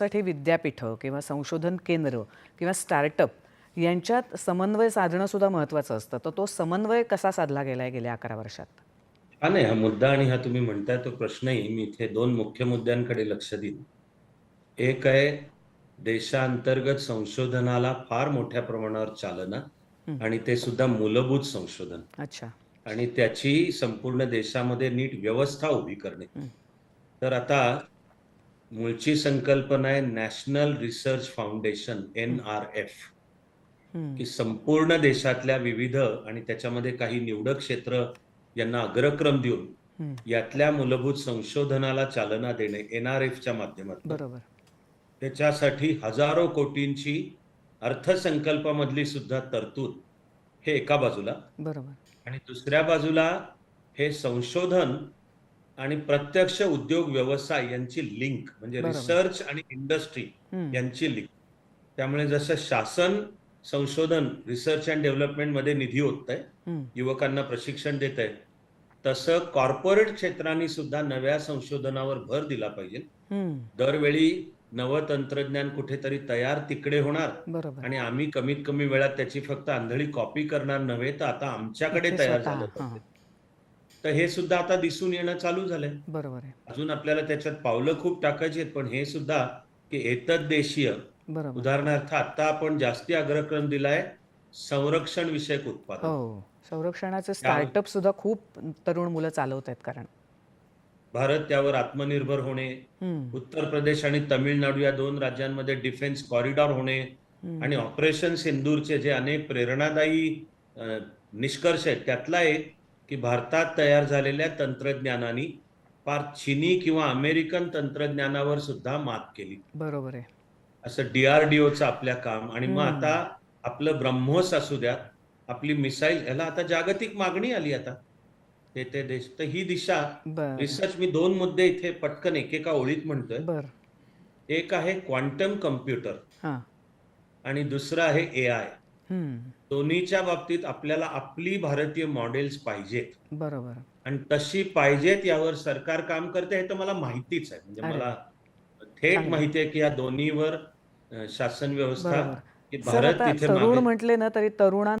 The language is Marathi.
साठी विद्यापीठं किंवा संशोधन केंद्र किंवा स्टार्टअप यांच्यात समन्वय साधणं सुद्धा महत्त्वाचं असतं. तर तो समन्वय कसा साधला गेला आहे गेल्या अकरा वर्षात? हा नाही हा मुद्दा आणि हा तुम्ही म्हणताय तो प्रश्नही मी इथे दोन मुख्य मुद्द्यांकडे लक्ष देईन. एक आहे देशांतर्गत संशोधनाला फार मोठ्या प्रमाणावर चालना हं. आणि ते सुद्धा मूलभूत संशोधन. अच्छा. आणि त्याची संपूर्ण देशामध्ये नीट व्यवस्था उभी करणे. हं. तर आता मूळची संकल्पना आहे national research foundation N R F. की संपूर्ण देशातल्या विविध आणि त्याच्यामध्ये काही निवडक क्षेत्र यांना अग्रक्रम देऊन. यातल्या मूलभूत संशोधनाला चालना देणे एन आर एफच्या माध्यमातून बरोबर त्याच्यासाठी हजारो कोटींची अर्थसंकल्पामधली सुद्धा तरतूद हे एका बाजूला बरोबर आणि दुसऱ्या बाजूला हे संशोधन आणि प्रत्यक्ष उद्योग व्यवसाय यांची लिंक म्हणजे. रिसर्च आणि इंडस्ट्री. यांची लिंक त्यामुळे जसं शासन संशोधन रिसर्च अँड डेव्हलपमेंटमध्ये निधी होत आहे. युवकांना प्रशिक्षण देत आहे तसं कॉर्पोरेट क्षेत्रांनी सुद्धा नव्या संशोधनावर भर दिला पाहिजे. दरवेळी नवं तंत्रज्ञान कुठेतरी तयार तिकडे होणार आणि आम्ही कमीत कमी वेळात त्याची फक्त आंधळी कॉपी करणार नव्हे तर आता आमच्याकडे तयार झालं तर हे सुद्धा आता दिसून येणं चालू झालंय. बरोबर आहे. अजून आपल्याला त्याच्यात पावलं खूप टाकायची आहेत पण हे सुद्धा की एतद देशीय. बरोबर. उदाहरणार्थ आता आपण जास्ती अग्रक्रम दिलाय संरक्षण विषयक उत्पादन. हो संरक्षणाचे स्टार्टअप सुद्धा खूप तरुण मुलं चालवत आहेत कारण. भारत त्यावर आत्मनिर्भर होणे. उत्तर प्रदेश आणि तमिळनाडू या दोन राज्यांमध्ये डिफेन्स कॉरिडॉर होणे. आणि ऑपरेशन सिंदूरचे जे अनेक प्रेरणादायी निष्कर्ष आहेत त्यातला एक की भारतात तयार झालेल्या तंत्रज्ञानाने फार चीनी किंवा अमेरिकन तंत्रज्ञानावर सुद्धा मात केली. बरोबर आहे. असं डीआरडीओचं आपल्या काम. आणि मग. आता आपलं ब्रह्मोस असू द्या आपली मिसाईल याला आता जागतिक मागणी आली आता. ते ते देश तर ही दिशा रिसर्च मी दोन मुद्दे इथे पटकन एकेका ओळीत म्हणतोय. एक आहे क्वांटम कम्प्युटर. आणि दुसरं आहे ए आय. दोन्हीच्या बाबतीत आपल्याला आपली भारतीय मॉडेल्स पाहिजेत. बरोबर. आणि तशी पाहिजेत यावर सरकार काम करते हे तर मला माहितीच आहे. म्हणजे. मला थेट. माहिती आहे की या दोन्हीवर शासन व्यवस्था भारत तिथे म्हटले ना तरी तरुणां